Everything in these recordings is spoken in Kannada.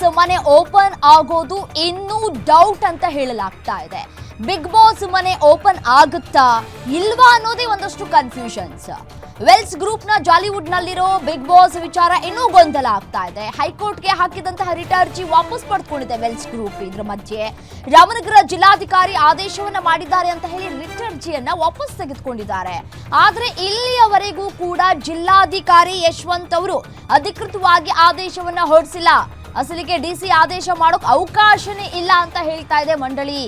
ಬಾಸ್ ಮನೆ ಓಪನ್ ಆಗೋದು ಇನ್ನೂ ಡೌಟ್ ಅಂತ ಹೇಳಲಾಗ್ತಾ ಇದೆ. ಬಿಗ್ ಬಾಸ್ ಮನೆ ಓಪನ್ ಆಗುತ್ತಾ ಇಲ್ವಾ ಅನ್ನೋದೇ ಒಂದಷ್ಟು ಕನ್ಫ್ಯೂಷನ್ಸ್ ವೆಲ್ಸ್ ಗ್ರೂಪ್ನ ಜಾಲಿವುಡ್ ನಲ್ಲಿರೋ ಬಿಗ್ ಬಾಸ್ ವಿಚಾರ ಇನ್ನೂ ಗೊಂದಲ ಆಗ್ತಾ ಇದೆ. ಹೈಕೋರ್ಟ್ಗೆ ಹಾಕಿದಂತಹ ರಿಟ್ ಅರ್ಜಿ ವಾಪಸ್ ಪಡೆದುಕೊಂಡಿದೆ ವೆಲ್ಸ್ ಗ್ರೂಪ್ ಇದ್ರ ಮಧ್ಯೆ. ರಾಮನಗರ ಜಿಲ್ಲಾಧಿಕಾರಿ ಆದೇಶವನ್ನ ಮಾಡಿದ್ದಾರೆ ಅಂತ ಹೇಳಿ ರಿಟ್ ಅರ್ಜಿಯನ್ನ ವಾಪಸ್ ತೆಗೆದುಕೊಂಡಿದ್ದಾರೆ. ಆದ್ರೆ ಇಲ್ಲಿಯವರೆಗೂ ಕೂಡ ಜಿಲ್ಲಾಧಿಕಾರಿ ಯಶವಂತ್ ಅವರು ಅಧಿಕೃತವಾಗಿ ಆದೇಶವನ್ನ ಹೊರಡಿಸಿಲ್ಲ. ಅಸಲಿಗೆ ಡಿಸಿ ಆದೇಶ ಮಾಡೋಕೆ ಅವಕಾಶನೇ ಇಲ್ಲ ಅಂತ ಹೇಳ್ತಾ ಇದೆ ಮಂಡಳಿ.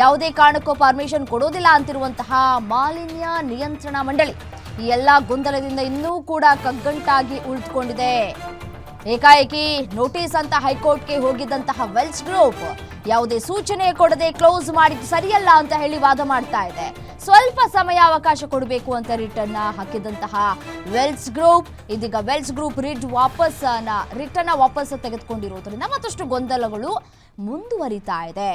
ಯಾವುದೇ ಕಾರಣಕ್ಕೂ ಪರ್ಮಿಷನ್ ಕೊಡೋದಿಲ್ಲ ಅಂತಿರುವಂತಹ ಮಾಲಿನ್ಯ ನಿಯಂತ್ರಣ ಮಂಡಳಿ. ಈ ಎಲ್ಲ ಗೊಂದಲದಿಂದ ಇನ್ನೂ ಕೂಡ ಕಗ್ಗಂಟಾಗಿ ಉಳಿದುಕೊಂಡಿದೆ. ಏಕಾಏಕಿ ನೋಟಿಸ್ ಅಂತ ಹೈಕೋರ್ಟ್ಗೆ ಹೋಗಿದ್ದಂತಹ ವೆಲ್ಸ್ ಗ್ರೂಪ್ ಯಾವುದೇ ಸೂಚನೆ ಕೊಡದೆ ಕ್ಲೋಸ್ ಮಾಡಿದ್ದು ಸರಿಯಲ್ಲ ಅಂತ ಹೇಳಿ ವಾದ ಮಾಡ್ತಾ ಇದೆ. ಸ್ವಲ್ಪ ಸಮಯ ಅವಕಾಶ ಕೊಡಬೇಕು ಅಂತ ರಿಟರ್ನ್ ಹಾಕಿದಂತಹ ವೆಲ್ಸ್ ಗ್ರೂಪ್, ಇದೀಗ ವೆಲ್ಸ್ ಗ್ರೂಪ್ ರಿಟ್ ವಾಪಸ್ ರಿಟರ್ನ್ ವಾಪಸ್ ತೆಗೆದುಕೊಂಡಿರೋದ್ರಿಂದ ಮತ್ತಷ್ಟು ಗೊಂದಲಗಳು ಮುಂದುವರಿತಾ ಇದೆ.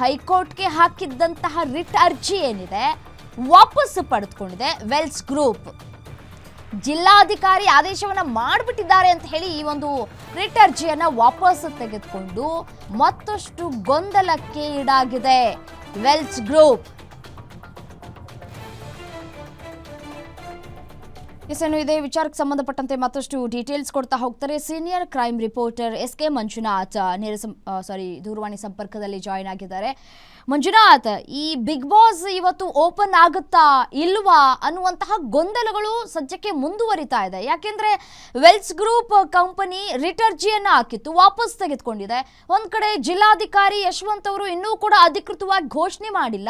ಹೈಕೋರ್ಟ್ಗೆ ಹಾಕಿದ್ದಂತಹ ರಿಟ್ ಅರ್ಜಿ ಏನಿದೆ? ವಾಪಸ್ ಪಡೆದುಕೊಂಡಿದೆ ವೆಲ್ಸ್ ಗ್ರೂಪ್. ಜಿಲ್ಲಾಧಿಕಾರಿ ಆದೇಶವನ್ನ ಮಾಡಿಬಿಟ್ಟಿದ್ದಾರೆ ಅಂತ ಹೇಳಿ ಈ ಒಂದು ರಿಟ್ ಅರ್ಜಿಯನ್ನ ವಾಪಸ್ ತೆಗೆದುಕೊಂಡು ಮತ್ತಷ್ಟು ಗೊಂದಲಕ್ಕೆ ಈಡಾಗಿದೆ ವೆಲ್ಸ್ ಗ್ರೂಪ್. ಎಸ್ ಏನು ಇದೇ ವಿಚಾರಕ್ಕೆ ಸಂಬಂಧಪಟ್ಟಂತೆ ಮತ್ತಷ್ಟು ಡೀಟೇಲ್ಸ್ ಕೊಡ್ತಾ ಹೋಗ್ತಾರೆ. Senior crime reporter S K Manjunath ನೇರ ಸಾರಿ, ದೂರವಾಣಿ ಸಂಪರ್ಕದಲ್ಲಿ ಜಾಯಿನ್ ಆಗಿದ್ದಾರೆ. ಮಂಜುನಾಥ್, ಈ ಬಿಗ್ ಬಾಸ್ ಇವತ್ತು ಓಪನ್ ಆಗುತ್ತಾ ಇಲ್ವಾ ಅನ್ನುವಂತಹ ಗೊಂದಲಗಳು ಸದ್ಯಕ್ಕೆ ಮುಂದುವರಿತಾ ಇದೆ. ಯಾಕೆಂದ್ರೆ ವೆಲ್ಸ್ ಗ್ರೂಪ್ ಕಂಪನಿ ರಿಟರ್ಜಿಯನ್ನ ಹಾಕಿತ್ತು ವಾಪಸ್ ತೆಗೆದುಕೊಂಡಿದೆ. ಒಂದ್ ಕಡೆ ಜಿಲ್ಲಾಧಿಕಾರಿ ಯಶವಂತ್ ಅವರು ಇನ್ನೂ ಕೂಡ ಅಧಿಕೃತವಾಗಿ ಘೋಷಣೆ ಮಾಡಿಲ್ಲ.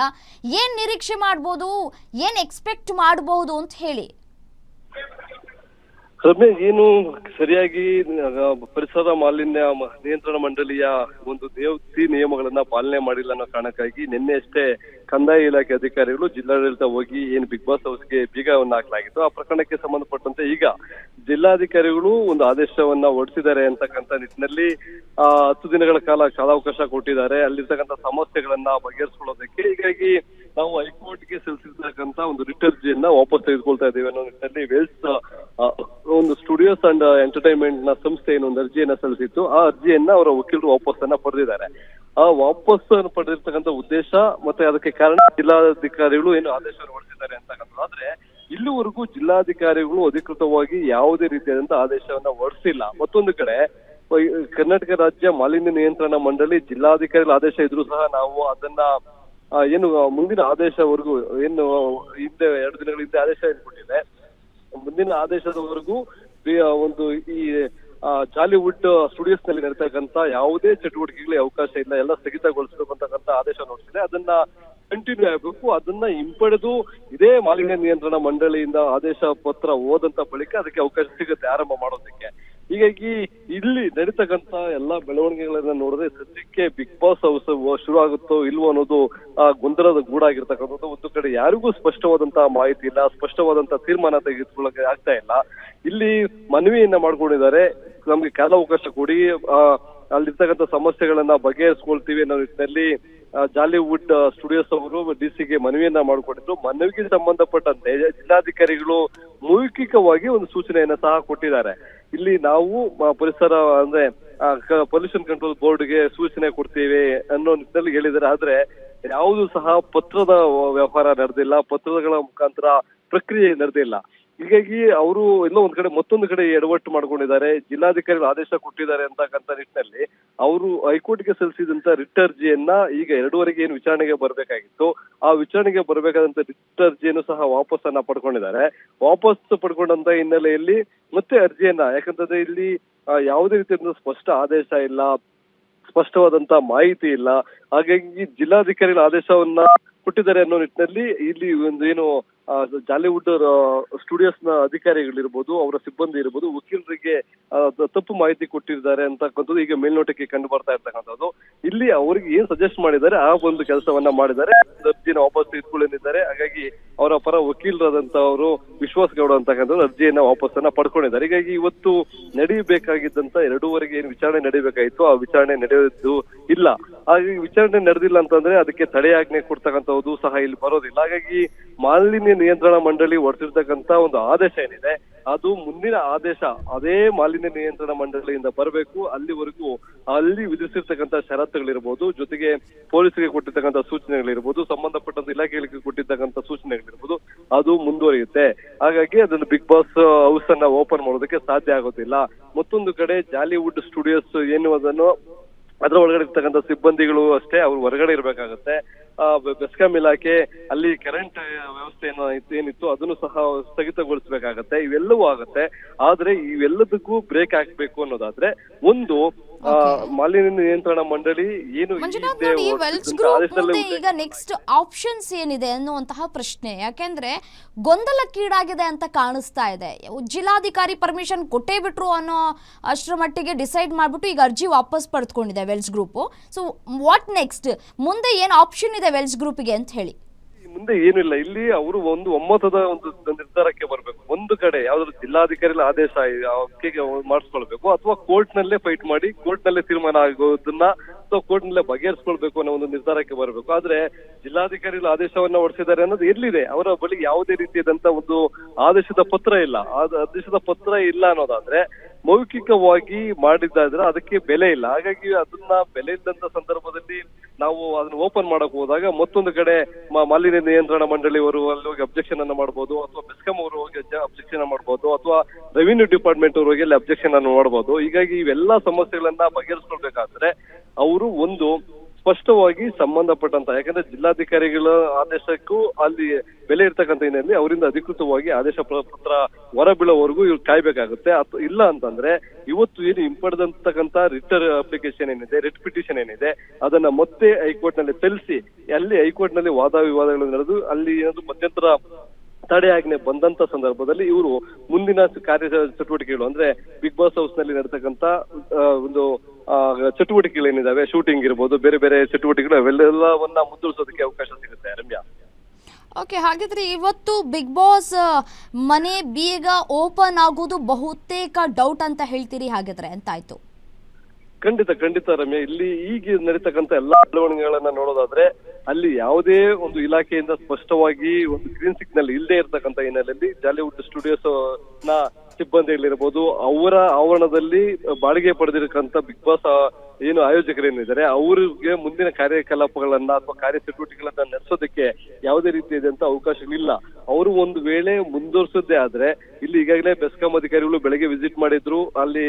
ಏನ್ ನಿರೀಕ್ಷೆ ಮಾಡ್ಬೋದು? ಏನ್ ಎಕ್ಸ್ಪೆಕ್ಟ್ ಮಾಡಬಹುದು ಅಂತ ಹೇಳಿ. ರಮ್ಯ ಏನು ಸರಿಯಾಗಿ ಪರಿಸರ ಮಾಲಿನ್ಯ ನಿಯಂತ್ರಣ ಮಂಡಳಿಯ ಒಂದು ದೇವತಿ ನಿಯಮಗಳನ್ನ ಪಾಲನೆ ಮಾಡಿಲ್ಲ ಅನ್ನೋ ಕಾರಣಕ್ಕಾಗಿ ನಿನ್ನೆ ಅಷ್ಟೇ ಕಂದಾಯ ಇಲಾಖೆ ಅಧಿಕಾರಿಗಳು ಜಿಲ್ಲಾಡಳಿತ ಹೋಗಿ ಏನು ಬಿಗ್ ಬಾಸ್ ಹೌಸ್ಗೆ ಬೀಗವನ್ನು ಹಾಕಲಾಗಿತ್ತು. ಆ ಪ್ರಕರಣಕ್ಕೆ ಸಂಬಂಧಪಟ್ಟಂತೆ ಈಗ ಜಿಲ್ಲಾಧಿಕಾರಿಗಳು ಒಂದು ಆದೇಶವನ್ನ ಹೊರಡಿಸಿದ್ದಾರೆ ಅಂತಕ್ಕಂಥ ನಿಟ್ಟಿನಲ್ಲಿ, ಆ, ಹತ್ತು ದಿನಗಳ ಕಾಲ ಕಾಲಾವಕಾಶ ಕೊಟ್ಟಿದ್ದಾರೆ. ಅಲ್ಲಿರ್ತಕ್ಕಂಥ ಸಮಸ್ಯೆಗಳನ್ನ ಬಗೆಹರಿಸ್ಕೊಳ್ಳೋದಕ್ಕೆ ಹೀಗಾಗಿ ನಾವು ಹೈಕೋರ್ಟ್ಗೆ ಸಲ್ಲಿಸಿರ್ತಕ್ಕಂಥ ಒಂದು ರಿಟ್ ಅರ್ಜಿಯನ್ನ ವಾಪಸ್ ತೆಗೆದುಕೊಳ್ತಾ ಇದ್ದೀವಿ ಅನ್ನೋ ನಿಟ್ಟಿನಲ್ಲಿ ವೇಲ್ಸ್ ಒಂದು ಸ್ಟುಡಿಯೋಸ್ ಅಂಡ್ ಎಂಟರ್ಟೈನ್ಮೆಂಟ್ನ ಸಂಸ್ಥೆ ಏನು ಒಂದು ಅರ್ಜಿಯನ್ನ ಸಲ್ಲಿಸಿತ್ತು. ಆ ಅರ್ಜಿಯನ್ನ ಅವರ ವಕೀಲರು ವಾಪಸ್ ಅನ್ನ ಪಡೆದಿದ್ದಾರೆ. ಆ ವಾಪಸ್ ಪಡೆದಿರ್ತಕ್ಕಂಥ ಉದ್ದೇಶ ಮತ್ತೆ ಅದಕ್ಕೆ ಕಾರಣ ಜಿಲ್ಲಾಧಿಕಾರಿಗಳು ಏನು ಆದೇಶ ಹೊರಡಿಸಿದ್ದಾರೆ ಅಂತಕ್ಕಂಥದ್ದು ಆದ್ರೆ ಇಲ್ಲಿವರೆಗೂ ಜಿಲ್ಲಾಧಿಕಾರಿಗಳು ಅಧಿಕೃತವಾಗಿ ಯಾವುದೇ ರೀತಿಯಾದಂತಹ ಆದೇಶವನ್ನ ಹೊರಡಿಸಿಲ್ಲ. ಮತ್ತೊಂದು ಕಡೆ ಕರ್ನಾಟಕ ರಾಜ್ಯ ಮಾಲಿನ್ಯ ನಿಯಂತ್ರಣ ಮಂಡಳಿ ಜಿಲ್ಲಾಧಿಕಾರಿಗಳ ಆದೇಶ ಇದ್ರೂ ಸಹ ನಾವು ಅದನ್ನ ಏನು ಮುಂದಿನ ಆದೇಶವರೆಗೂ, ಏನು ಹಿಂದೆ ಎರಡು ದಿನಗಳ ಹಿಂದೆ ಆದೇಶ ಏನ್ ಕೊಟ್ಟಿದೆ ಮುಂದಿನ ಆದೇಶದವರೆಗೂ ಒಂದು ಈ ಜಾಲಿವುಡ್ ಸ್ಟುಡಿಯೋಸ್ನಲ್ಲಿ ನಡೀತಕ್ಕಂತ ಯಾವುದೇ ಚಟುವಟಿಕೆಗಳಿಗೆ ಅವಕಾಶ ಇಲ್ಲ, ಎಲ್ಲ ಸ್ಥಗಿತಗೊಳಿಸಬೇಕು ಅಂತಕ್ಕಂತ ಆದೇಶ ನೋಡ್ತಿದೆ. ಅದನ್ನ ಕಂಟಿನ್ಯೂ ಆಗಬೇಕು. ಅದನ್ನ ಹಿಂಪಡೆದು ಇದೇ ಮಾಲಿನ್ಯ ನಿಯಂತ್ರಣ ಮಂಡಳಿಯಿಂದ ಆದೇಶ ಪತ್ರ ಓದಂತ ಬಳಿಕ ಅದಕ್ಕೆ ಅವಕಾಶ ಸಿಗುತ್ತೆ ಆರಂಭ ಮಾಡೋದಕ್ಕೆ. ಹೀಗಾಗಿ ಇಲ್ಲಿ ನಡೀತಕ್ಕಂತ ಎಲ್ಲಾ ಬೆಳವಣಿಗೆಗಳನ್ನ ನೋಡಿದ್ರೆ ಸದ್ಯಕ್ಕೆ ಬಿಗ್ ಬಾಸ್ ಹೌಸ್ ಶುರು ಆಗುತ್ತೋ ಇಲ್ವೋ ಅನ್ನೋದು ಆ ಗೊಂದಲದ ಗೂಡಾಗಿರ್ತಕ್ಕಂಥದ್ದು. ಒಂದು ಕಡೆ ಯಾರಿಗೂ ಸ್ಪಷ್ಟವಾದಂತಹ ಮಾಹಿತಿ ಇಲ್ಲ ಸ್ಪಷ್ಟವಾದಂತಹ ತೀರ್ಮಾನ ತೆಗೆದುಕೊಳ್ಳಕ್ಕೆ ಆಗ್ತಾ ಇಲ್ಲ. ಇಲ್ಲಿ ಮನವಿಯನ್ನ ಮಾಡ್ಕೊಂಡಿದ್ದಾರೆ. ನಮ್ಗೆ ಕಾಲಾವಕಾಶ ಕೊಡಿ. ಆ, ಅಲ್ಲಿರ್ತಕ್ಕಂಥ ಸಮಸ್ಯೆಗಳನ್ನ ಬಗೆಹರಿಸ್ಕೊಳ್ತೀವಿ ಅನ್ನೋ ನಿಟ್ಟಿನಲ್ಲಿ ಜಾಲಿವುಡ್ ಸ್ಟುಡಿಯೋಸ್ ಅವರು ಡಿ ಸಿಗೆ ಮನವಿಯನ್ನ ಮಾಡಿಕೊಂಡಿದ್ರು. ಮನವಿಗೆ ಸಂಬಂಧಪಟ್ಟಂತೆ ಜಿಲ್ಲಾಧಿಕಾರಿಗಳು ಮೌಖಿಕವಾಗಿ ಒಂದು ಸೂಚನೆಯನ್ನ ಸಹ ಕೊಟ್ಟಿದ್ದಾರೆ. ಇಲ್ಲಿ ನಾವು ಪರಿಸರ ಅಂದ್ರೆ ಪೊಲ್ಯೂಷನ್ ಕಂಟ್ರೋಲ್ ಬೋರ್ಡ್ಗೆ ಸೂಚನೆ ಕೊಡ್ತೀವಿ ಅನ್ನೋ ನಿಟ್ಟಿನಲ್ಲಿ ಹೇಳಿದ್ದಾರೆ. ಆದ್ರೆ ಯಾವುದು ಸಹ ಪತ್ರದ ವ್ಯವಹಾರ ನಡೆದಿಲ್ಲ. ಪತ್ರಗಳ ಮುಖಾಂತರ ಪ್ರಕ್ರಿಯೆ ನಡೆದಿಲ್ಲ. ಹೀಗಾಗಿ ಅವರು ಇನ್ನೂ ಒಂದ್ ಕಡೆ, ಮತ್ತೊಂದು ಕಡೆ ಎಡವಟ್ಟು ಮಾಡ್ಕೊಂಡಿದ್ದಾರೆ. ಜಿಲ್ಲಾಧಿಕಾರಿಗಳು ಆದೇಶ ಕೊಟ್ಟಿದ್ದಾರೆ ಅಂತಕ್ಕಂಥ ನಿಟ್ಟಿನಲ್ಲಿ. ಅವರು ಹೈಕೋರ್ಟ್ಗೆ ಸಲ್ಲಿಸಿದಂತ ರಿಟ್ ಅರ್ಜಿಯನ್ನ ಈಗ ಎರಡೂವರೆಗೆ ಏನು ವಿಚಾರಣೆಗೆ ಬರಬೇಕಾಗಿತ್ತು. ಆ ವಿಚಾರಣೆಗೆ ಬರಬೇಕಾದಂತ ರಿಟ್ ಅರ್ಜಿಯನ್ನು ಸಹ ವಾಪಸ್ ಅನ್ನ ಪಡ್ಕೊಂಡಿದ್ದಾರೆ. ವಾಪಸ್ ಪಡ್ಕೊಂಡಂತ ಹಿನ್ನೆಲೆಯಲ್ಲಿ ಮತ್ತೆ ಅರ್ಜಿಯನ್ನ, ಯಾಕಂತಂದ್ರೆ ಇಲ್ಲಿ ಯಾವುದೇ ರೀತಿಯಿಂದ ಸ್ಪಷ್ಟ ಆದೇಶ ಇಲ್ಲ, ಸ್ಪಷ್ಟವಾದಂತ ಮಾಹಿತಿ ಇಲ್ಲ. ಹಾಗಾಗಿ ಜಿಲ್ಲಾಧಿಕಾರಿಗಳ ಆದೇಶವನ್ನ ಕೊಟ್ಟಿದ್ದಾರೆ ಅನ್ನೋ ನಿಟ್ಟಿನಲ್ಲಿ ಇಲ್ಲಿ ಒಂದು ಏನು ಜಾಲಿವುಡ್ ಸ್ಟುಡಿಯೋಸ್ನ ಅಧಿಕಾರಿಗಳಿರ್ಬೋದು, ಅವರ ಸಿಬ್ಬಂದಿ ಇರ್ಬೋದು, ವಕೀಲರಿಗೆ ತಪ್ಪು ಮಾಹಿತಿ ಕೊಟ್ಟಿದ್ದಾರೆ ಅಂತಕ್ಕಂಥದ್ದು ಈಗ ಮೇಲ್ನೋಟಕ್ಕೆ ಕಂಡು ಬರ್ತಾ ಇರ್ತಕ್ಕಂಥದ್ದು. ಇಲ್ಲಿ ಅವರಿಗೆ ಏನ್ ಸಜೆಸ್ಟ್ ಮಾಡಿದ್ದಾರೆ, ಆ ಒಂದು ಕೆಲಸವನ್ನ ಮಾಡಿದ್ದಾರೆ. ಅರ್ಜಿನ ವಾಪಸ್ ತೆಗೆದುಕೊಳ್ಳಿದ್ದಾರೆ ಹಾಗಾಗಿ ಅವರ ಪರ ವಕೀಲರಾದಂತವರು ವಿಶ್ವಾಸ್ ಗೌಡ ಅಂತಕ್ಕಂಥದ್ದು ಅರ್ಜಿಯನ್ನ ವಾಪಸ್ಸನ್ನ ಪಡ್ಕೊಂಡಿದ್ದಾರೆ. ಹೀಗಾಗಿ ಇವತ್ತು ನಡೀಬೇಕಾಗಿದ್ದಂತ ಎರಡೂವರೆಗೆ ಏನು ವಿಚಾರಣೆ ನಡೀಬೇಕಾಯ್ತು ಆ ವಿಚಾರಣೆ ನಡೆಯೋದು ಇಲ್ಲ. ಹಾಗಾಗಿ ವಿಚಾರಣೆ ನಡೆದಿಲ್ಲ ಅಂತಂದ್ರೆ ಅದಕ್ಕೆ ತಡೆಯಾಜ್ಞೆ ಕೊಡ್ತಕ್ಕಂಥದ್ದು ಸಹ ಇಲ್ಲಿ ಬರೋದಿಲ್ಲ. ಹಾಗಾಗಿ ಮಾಲಿನ್ಯ ನಿಯಂತ್ರಣ ಮಂಡಳಿ ಹೊರಡಿಸಿರ್ತಕ್ಕಂತ ಒಂದು ಆದೇಶ ಏನಿದೆ, ಅದು ಮುಂದಿನ ಆದೇಶ ಅದೇ ಮಾಲಿನ್ಯ ನಿಯಂತ್ರಣ ಮಂಡಳಿಯಿಂದ ಬರಬೇಕು. ಅಲ್ಲಿವರೆಗೂ ಅಲ್ಲಿ ವಿಧಿಸಿರ್ತಕ್ಕಂಥ ಷರತ್ತುಗಳಿರ್ಬೋದು, ಜೊತೆಗೆ ಪೊಲೀಸರಿಗೆ ಕೊಟ್ಟಿರ್ತಕ್ಕಂಥ ಸೂಚನೆಗಳಿರ್ಬೋದು ಸಂಬಂಧಪಟ್ಟಂತ ಇಲಾಖೆಗಳಿಗೆ ಕೊಟ್ಟಿರ್ತಕ್ಕಂಥ ಸೂಚನೆಗಳಿರ್ಬೋದು, ಅದು ಮುಂದುವರಿಯುತ್ತೆ. ಹಾಗಾಗಿ ಅದನ್ನು ಬಿಗ್ ಬಾಸ್ ಹೌಸ್ ಅನ್ನ ಓಪನ್ ಮಾಡೋದಕ್ಕೆ ಸಾಧ್ಯ ಆಗೋದಿಲ್ಲ. ಮತ್ತೊಂದು ಕಡೆ ಜಾಲಿವುಡ್ ಸ್ಟುಡಿಯೋಸ್ ಏನು ಅದನ್ನು ಅದರ ಒಳಗಡೆ ಇರ್ತಕ್ಕಂಥ ಸಿಬ್ಬಂದಿಗಳು ಅಷ್ಟೇ, ಅವ್ರು ಹೊರಗಡೆ ಇರ್ಬೇಕಾಗತ್ತೆ. ಬೆಸ್ಕಾಂ ಇಲಾಖೆ, ಅಲ್ಲಿ ಕರೆಂಟ್ ವ್ಯವಸ್ಥೆ ಏನೋ ಏನಿತ್ತು, ಅದನ್ನು ಸಹ ಸ್ಥಗಿತಗೊಳಿಸಬೇಕಾಗತ್ತೆ. ಇವೆಲ್ಲವೂ ಆಗತ್ತೆ. ಆದ್ರೆ ಇವೆಲ್ಲದಕ್ಕೂ ಬ್ರೇಕ್ ಹಾಕ್ಬೇಕು ಅನ್ನೋದಾದ್ರೆ, ಒಂದು ಮಾಲಿನ್ಯ ನಿಯಂತ್ರಣ ಮಂಡಳಿ ಏನು ಮಂಜುನಾಥ್ ನೋಡಿ ವೆಲ್ಸ್ ಗ್ರೂಪ್ ಆದೇಶದಲ್ಲೇ ಮುಂದೆ ಈಗ ನೆಕ್ಸ್ಟ್ ಆಪ್ಷನ್ಸ್ ಏನಿದೆ ಅನ್ನುವಂತಹ ಪ್ರಶ್ನೆ. ಯಾಕೆಂದ್ರೆ ಗೊಂದಲಕ್ಕೀಡಾಗಿದೆ ಅಂತ ಕಾಣಿಸ್ತಾ ಇದೆ. ಜಿಲ್ಲಾಧಿಕಾರಿ ಪರ್ಮಿಷನ್ ಕೊಟ್ಟೇ ಬಿಟ್ರು ಅನ್ನೋ ಅಷ್ಟರ ಮಟ್ಟಿಗೆ ಡಿಸೈಡ್ ಮಾಡ್ಬಿಟ್ಟು ಈಗ ಅರ್ಜಿ ವಾಪಸ್ ಪಡೆದುಕೊಂಡಿದೆ Vels group so what next ಮುಂದೆ ಏನು ಆಪ್ಷನ್ ಇದೆ ವೆಲ್ಸ್ ಗ್ರೂಪಿಗೆ ಅಂತ ಹೇಳಿ. ಮುಂದೆ ಏನಿಲ್ಲ. ಇಲ್ಲಿ ಅವರು ಒಂದು ಒಮ್ಮತದ ಒಂದು ನಿರ್ಧಾರಕ್ಕೆ ಬರಬೇಕು ಒಂದು ಕಡೆ ಯಾವ್ದಾದ್ರು ಜಿಲ್ಲಾಧಿಕಾರಿಗಳ ಆದೇಶ ಮಾಡಿಸ್ಕೊಳ್ಬೇಕು ಅಥವಾ ಕೋರ್ಟ್ ನಲ್ಲೇ ಫೈಟ್ ಮಾಡಿ ಕೋರ್ಟ್ ನಲ್ಲೇ ತೀರ್ಮಾನ ಆಗೋದನ್ನ ಅಥವಾ ಕೋರ್ಟ್ ನಲ್ಲೇ ಬಗೆಹರಿಸ್ಕೊಳ್ಬೇಕು ಅನ್ನೋ ಒಂದು ನಿರ್ಧಾರಕ್ಕೆ ಬರಬೇಕು. ಆದ್ರೆ ಜಿಲ್ಲಾಧಿಕಾರಿ ಆದೇಶವನ್ನ ಹೊರಡಿಸಿದ್ದಾರೆ ಅನ್ನೋದು ಎಲ್ಲಿದೆ? ಅವರ ಬಳಿ ಯಾವುದೇ ರೀತಿಯಾದಂತ ಒಂದು ಆದೇಶದ ಪತ್ರ ಇಲ್ಲ. ಆದೇಶದ ಪತ್ರ ಇಲ್ಲ ಅನ್ನೋದಾದ್ರೆ ಮೌಖಿಕವಾಗಿ ಮಾಡಿದ್ದಾದ್ರೆ ಅದಕ್ಕೆ ಬೆಲೆ ಇಲ್ಲ. ಹಾಗಾಗಿ ಅದನ್ನ ಬೆಲೆ ಇದ್ದಂತ ಸಂದರ್ಭದಲ್ಲಿ ನಾವು ಅದನ್ನ ಓಪನ್ ಮಾಡಕ್ ಹೋದಾಗ ಮತ್ತೊಂದು ಕಡೆ ಮಾಲಿನ್ಯ ನಿಯಂತ್ರಣ ಮಂಡಳಿಯವರು ಅಲ್ಲಿ ಹೋಗಿ ಅಬ್ಜೆಕ್ಷನ್ ಅನ್ನ ಮಾಡ್ಬೋದು, ಅಥವಾ ಬೆಸ್ಕಾಂ ಅವರು ಹೋಗಿ ಅಬ್ಜೆಕ್ಷನ್ ಮಾಡ್ಬೋದು, ಅಥವಾ ರೆವಿನ್ಯೂ ಡಿಪಾರ್ಟ್ಮೆಂಟ್ ಅವರು ಹೋಗಿ ಅಲ್ಲಿ ಅಬ್ಜೆಕ್ಷನ್ ಅನ್ನು ಮಾಡ್ಬೋದು. ಹೀಗಾಗಿ ಇವೆಲ್ಲ ಸಮಸ್ಯೆಗಳನ್ನ ಬಗೆಹರಿಸ್ಕೊಳ್ಬೇಕಾದ್ರೆ, ಅವರು ಒಂದು ಸ್ಪಷ್ಟವಾಗಿ ಸಂಬಂಧಪಟ್ಟಂತ, ಯಾಕಂದ್ರೆ ಜಿಲ್ಲಾಧಿಕಾರಿಗಳ ಆದೇಶಕ್ಕೂ ಅಲ್ಲಿ ಬೆಲೆ ಇರ್ತಕ್ಕಂಥ ಹಿನ್ನೆಲೆಯಲ್ಲಿ ಅವರಿಂದ ಅಧಿಕೃತವಾಗಿ ಆದೇಶ ಪತ್ರ ಹೊರಬೀಳೋವರೆಗೂ ಇವ್ರು ಕಾಯ್ಬೇಕಾಗುತ್ತೆ. ಅಥವಾ ಇಲ್ಲ ಅಂತಂದ್ರೆ ಇವತ್ತು ಏನು ಹಿಂಪಡೆದಂತಕ್ಕಂಥ ರಿಟರ್ ಅಪ್ಲಿಕೇಶನ್ ಏನಿದೆ, ರಿಟ್ ಪಿಟಿಷನ್ ಏನಿದೆ, ಅದನ್ನ ಮತ್ತೆ ಹೈಕೋರ್ಟ್ನಲ್ಲಿ ಸಲ್ಲಿಸಿ, ಅಲ್ಲಿ ಹೈಕೋರ್ಟ್ನಲ್ಲಿ ವಾದ ವಿವಾದಗಳು ನಡೆದು, ಅಲ್ಲಿ ಏನಾದ್ರು ಮಧ್ಯಂತರ ತಡೆಯಾಜ್ಞೆ ಬಂದಂತ ಸಂದರ್ಭದಲ್ಲಿ ಇವರು ಮುಂದಿನ ಕಾರ್ಯ ಚಟುವಟಿಕೆಗಳು, ಅಂದ್ರೆ ಬಿಗ್ ಬಾಸ್ ಹೌಸ್ನಲ್ಲಿ ನಡೆತಕ್ಕಂತ ಒಂದು ಚಟುವಟಿಕೆಗಳು ಏನಿದಾವೆ ಶೂಟಿಂಗ್ ಇರ್ಬೋದು, ಬೇರೆ ಬೇರೆ ಚಟುವಟಿಕೆಗಳು ಅವೆಲ್ಲವನ್ನ ಮುಂದುವರಿಸೋದಕ್ಕೆ ಅವಕಾಶ ಸಿಗುತ್ತೆ ರಮ್ಯಾ ಓಕೆ, ಹಾಗಿದ್ರೆ ಇವತ್ತು ಬಿಗ್ ಬಾಸ್ ಮನೆ ಬೀಗ ಓಪನ್ ಆಗೋದು ಬಹುತೇಕ ಡೌಟ್ ಅಂತ ಹೇಳ್ತೀರಿ, ಹಾಗಿದ್ರೆ ಅಂತಾಯ್ತು ಖಂಡಿತ ಖಂಡಿತ ರಮ್ಯ, ಇಲ್ಲಿ ಈಗ ನಡೀತಕ್ಕಂಥ ಎಲ್ಲಾ ಬೆಳವಣಿಗೆಗಳನ್ನ ನೋಡೋದಾದ್ರೆ ಅಲ್ಲಿ ಯಾವುದೇ ಒಂದು ಇಲಾಖೆಯಿಂದ ಸ್ಪಷ್ಟವಾಗಿ ಒಂದು ಗ್ರೀನ್ ಸಿಗ್ನಲ್ ಇಲ್ಲದೆ ಇರತಕ್ಕಂಥ ಹಿನ್ನೆಲೆಯಲ್ಲಿ ಜಾಲಿವುಡ್ ಸ್ಟುಡಿಯೋಸ್ನ ಸಿಬ್ಬಂದಿಗಳಿರ್ಬೋದು, ಅವರ ಆವರಣದಲ್ಲಿ ಬಾಡಿಗೆ ಪಡೆದಿರತಕ್ಕಂಥ ಬಿಗ್ ಬಾಸ್ ಏನು ಆಯೋಜಕರೇನಿದ್ದಾರೆ ಅವರಿಗೆ ಮುಂದಿನ ಕಾರ್ಯಕಲಾಪಗಳನ್ನ ಅಥವಾ ಕಾರ್ಯ ಚಟುವಟಿಕೆಗಳನ್ನ ನಡೆಸೋದಕ್ಕೆ ಯಾವುದೇ ರೀತಿಯಾದಂತ ಅವಕಾಶಗಳಿಲ್ಲ. ಅವರು ಒಂದು ವೇಳೆ ಮುಂದುವರಿಸೋದೇ ಆದ್ರೆ, ಇಲ್ಲಿ ಈಗಾಗಲೇ ಬೆಸ್ಕಾಂ ಅಧಿಕಾರಿಗಳು ಬೆಳಗ್ಗೆ ವಿಸಿಟ್ ಮಾಡಿದ್ರು. ಅಲ್ಲಿ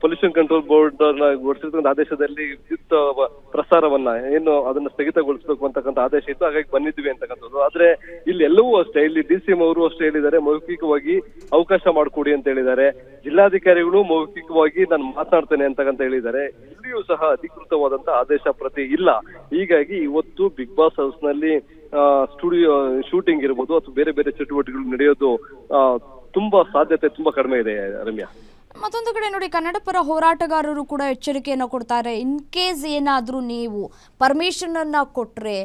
ಪೊಲ್ಯೂಷನ್ ಕಂಟ್ರೋಲ್ ಬೋರ್ಡ್ ಹೊರಡಿಸಿರ್ತಕ್ಕಂಥ ಆದೇಶದಲ್ಲಿ ವಿದ್ಯುತ್ ಪ್ರಸಾರವನ್ನ ಏನು ಅದನ್ನ ಸ್ಥಗಿತಗೊಳಿಸಬೇಕು ಅಂತಕ್ಕಂಥ ಆದೇಶ ಇತ್ತು. ಹಾಗಾಗಿ ಬಂದಿದ್ವಿ ಅಂತಕ್ಕಂಥದ್ದು. ಆದ್ರೆ ಇಲ್ಲಿ ಎಲ್ಲವೂ ಅಷ್ಟೇ. ಇಲ್ಲಿ ಡಿ ಸಿ ಎಂ ಅವರು ಅಷ್ಟೇ ಹೇಳಿದ್ದಾರೆ. ಮೌಖಿಕವಾಗಿ ಅವಕಾಶ ಮಾಡಿಕೊಡಿ ಅಂತ ಹೇಳಿದ್ದಾರೆ. ಜಿಲ್ಲಾಧಿಕಾರಿಗಳು ಮೌಖಿಕವಾಗಿ ನಾನು ಮಾತನಾಡ್ತೇನೆ ಅಂತಕ್ಕಂತ ಹೇಳಿದ್ದಾರೆ. ಇಲ್ಲಿಯೂ ಸಹ ಅಧಿಕೃತವಾದಂತ ಆದೇಶ ಪ್ರತಿ ಇಲ್ಲ. ಹೀಗಾಗಿ ಇವತ್ತು ಬಿಗ್ ಬಾಸ್ ಹೌಸ್ನಲ್ಲಿ ಸ್ಟುಡಿಯೋ ಶೂಟಿಂಗ್ ಇರ್ಬೋದು ಅಥವಾ ಬೇರೆ ಬೇರೆ ಚಟುವಟಿಕೆಗಳು ನಡೆಯೋದು ತುಂಬಾ ಸಾಧ್ಯತೆ ತುಂಬಾ ಕಡಿಮೆ ಇದೆ, ರಮ್ಯಾ. ಮತ್ತೊಂದು ಕಡೆ ನೋಡಿ, ಕನ್ನಡ ಪರ ಹೋರಾಟಗಾರರು ಕೂಡ ಎಚ್ಚರಿಕೆಯನ್ನು ಕೊಡ್ತಾರೆ. ಇನ್ ಕೇಸ್ ಏನಾದರೂ ನೀವು ಪರ್ಮಿಷನ್ ಅನ್ನ ಕೊಟ್ಟರೆ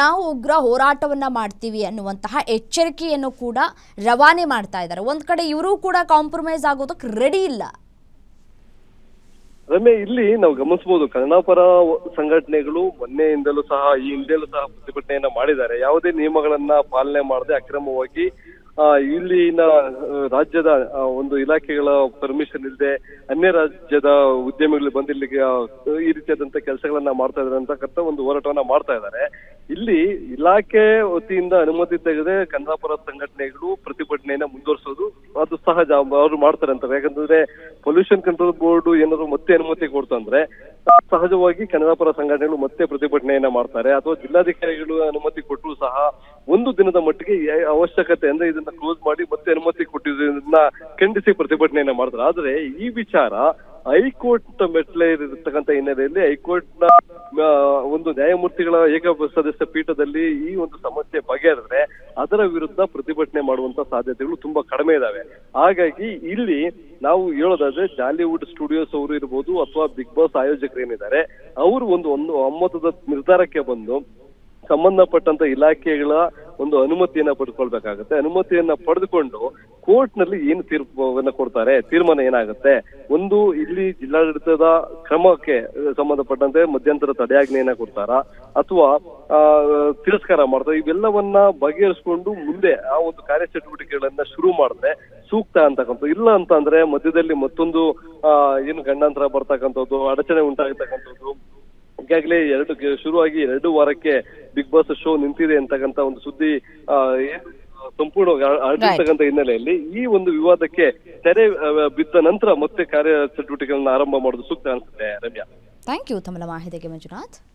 ನಾವು ಉಗ್ರ ಹೋರಾಟವನ್ನ ಮಾಡ್ತೀವಿ ಅನ್ನುವಂತಹ ಎಚ್ಚರಿಕೆಯನ್ನು ಕೂಡ ರವಾನೆ ಮಾಡ್ತಾ ಇದ್ದಾರೆ. ಒಂದು ಕಡೆ ಇವರು ಕೂಡ ಕಾಂಪ್ರಮೈಸ್ ಆಗೋದಕ್ಕೆ ರೆಡಿ ಇಲ್ಲ. ರಮ್ಯ ಇಲ್ಲಿ ನಾವು ಗಮನಿಸಬಹುದು ಕನ್ನಡಪರ ಸಂಘಟನೆಗಳು ಮೊನ್ನೆಯಿಂದಲೂ ಸಹ ಈ ಹಿಂದೆಲೂ ಸಹ ಪ್ರತಿಭಟನೆಯನ್ನ ಮಾಡಿದ್ದಾರೆ. ಯಾವುದೇ ನಿಯಮಗಳನ್ನ ಪಾಲನೆ ಮಾಡದೆ ಅಕ್ರಮವಾಗಿ ಆ, ಇಲ್ಲಿನ ರಾಜ್ಯದ ಒಂದು ಇಲಾಖೆಗಳ ಪರ್ಮಿಷನ್ ಇಲ್ಲದೆ ಅನ್ಯ ರಾಜ್ಯದ ಉದ್ಯಮಿಗಳು ಬಂದಿಲ್ಲಿಗೆ ಈ ರೀತಿಯಾದಂತ ಕೆಲಸಗಳನ್ನ ಮಾಡ್ತಾ ಇದ್ದಾರೆ ಅಂತಕ್ಕಂಥ ಒಂದು ಹೋರಾಟವನ್ನ ಮಾಡ್ತಾ ಇದ್ದಾರೆ. ಇಲ್ಲಿ ಇಲಾಖೆ ವತಿಯಿಂದ ಅನುಮತಿ ತೆಗೆದೇ ಕನ್ನಡಪರ ಸಂಘಟನೆಗಳು ಪ್ರತಿಭಟನೆಯನ್ನ ಮುಂದುವರಿಸೋದು, ಅದು ಸಹಜ. ಅವರು ಮಾಡ್ತಾರೆ ಅಂತಾರೆ. ಯಾಕಂತಂದ್ರೆ ಪೊಲ್ಯೂಷನ್ ಕಂಟ್ರೋಲ್ ಬೋರ್ಡ್ ಏನಾದ್ರು ಮತ್ತೆ ಅನುಮತಿ ಕೊಡ್ತು ಅಂದ್ರೆ ಸಹಜವಾಗಿ ಕನ್ನಡಪುರ ಸಂಘಟನೆಗಳು ಮತ್ತೆ ಪ್ರತಿಭಟನೆಯನ್ನ ಮಾಡ್ತಾರೆ. ಅಥವಾ ಜಿಲ್ಲಾಧಿಕಾರಿಗಳು ಅನುಮತಿ ಕೊಟ್ಟರು ಸಹ ಒಂದು ದಿನದ ಮಟ್ಟಿಗೆ ಅವಶ್ಯಕತೆ ಅಂದ್ರೆ ಇದನ್ನ ಕ್ಲೋಸ್ ಮಾಡಿ ಮತ್ತೆ ಅನುಮತಿ ಕೊಟ್ಟಿದ್ದನ್ನ ಖಂಡಿಸಿ ಪ್ರತಿಭಟನೆಯನ್ನ ಮಾಡ್ತಾರೆ. ಆದ್ರೆ ಈ ವಿಚಾರ ಹೈಕೋರ್ಟ್ ಮೆಟ್ಲೇರಿರ್ತಕ್ಕಂಥ ಹಿನ್ನೆಲೆಯಲ್ಲಿ ಹೈಕೋರ್ಟ್ನ ಒಂದು ನ್ಯಾಯಮೂರ್ತಿಗಳ ಏಕ ಸದಸ್ಯ ಪೀಠದಲ್ಲಿ ಈ ಒಂದು ಸಮಸ್ಯೆ ಬಗೆಹರಿದ್ರೆ ಅದರ ವಿರುದ್ಧ ಪ್ರತಿಭಟನೆ ಮಾಡುವಂತ ಸಾಧ್ಯತೆಗಳು ತುಂಬಾ ಕಡಿಮೆ ಇದಾವೆ. ಹಾಗಾಗಿ ಇಲ್ಲಿ ನಾವು ಹೇಳೋದಾದ್ರೆ ಜಾಲಿವುಡ್ ಸ್ಟುಡಿಯೋಸ್ ಅವರು ಇರ್ಬೋದು ಅಥವಾ ಬಿಗ್ ಬಾಸ್ ಆಯೋಜಕರು ಏನಿದ್ದಾರೆ, ಅವರು ಒಂದು ಒಂದು ಒಮ್ಮತದ ನಿರ್ಧಾರಕ್ಕೆ ಬಂದು ಸಂಬಂಧಪಟ್ಟಂತ ಇಲಾಖೆಗಳ ಒಂದು ಅನುಮತಿಯನ್ನ ಪಡ್ಕೊಳ್ಬೇಕಾಗತ್ತೆ. ಅನುಮತಿಯನ್ನ ಪಡೆದುಕೊಂಡು ಕೋರ್ಟ್ನಲ್ಲಿ ಏನು ತೀರ್ಪನ್ನ ಕೊಡ್ತಾರೆ ತೀರ್ಮಾನ ಏನಾಗುತ್ತೆ? ಒಂದು ಇಲ್ಲಿ ಜಿಲ್ಲಾಡಳಿತದ ಕ್ರಮಕ್ಕೆ ಸಂಬಂಧಪಟ್ಟಂತೆ ಮಧ್ಯಂತರ ತಡೆಯಾಜ್ಞೆಯನ್ನ ಕೊಡ್ತಾರಾ? ಅಥವಾ ಆ, ತಿರಸ್ಕಾರ ಮಾಡ್ತಾರೆ? ಇವೆಲ್ಲವನ್ನ ಬಗೆಹರಿಸ್ಕೊಂಡು ಮುಂದೆ ಆ ಒಂದು ಕಾರ್ಯಚಟುವಟಿಕೆಗಳನ್ನ ಶುರು ಮಾಡಿದ್ರೆ ಸೂಕ್ತ ಅಂತಕ್ಕಂಥದ್ದು ಇಲ್ಲ ಅಂತ ಅಂದ್ರೆ ಮಧ್ಯದಲ್ಲಿ ಮತ್ತೊಂದು ಏನು ಗಂಡಾಂತರ ಬರ್ತಕ್ಕಂಥದ್ದು ಅಡಚಣೆ ಉಂಟಾಗತಕ್ಕಂಥದ್ದು ಈಗಾಗಲೇ ಎರಡು ಶುರುವಾಗಿ ಎರಡು ವಾರಕ್ಕೆ ಬಿಗ್ ಬಾಸ್ ಶೋ ನಿಂತಿದೆ ಅಂತಕ್ಕಂಥ ಒಂದು ಸುದ್ದಿ ಸಂಪೂರ್ಣ ಹರಡಿರ್ತಕ್ಕಂಥ ಹಿನ್ನೆಲೆಯಲ್ಲಿ ಈ ಒಂದು ವಿವಾದಕ್ಕೆ ತೆರೆ ಬಿದ್ದ ನಂತರ ಮತ್ತೆ ಕಾರ್ಯ ಚಟುವಟಿಕೆಗಳನ್ನ ಆರಂಭ ಮಾಡೋದು ಸೂಕ್ತ ಅನ್ಸುತ್ತೆ ರಮ್ಯಾ. ಥ್ಯಾಂಕ್ ಯು ತಮ್ಮ ಮಾಹಿತಿಗೆ ಮಂಜುನಾಥ್.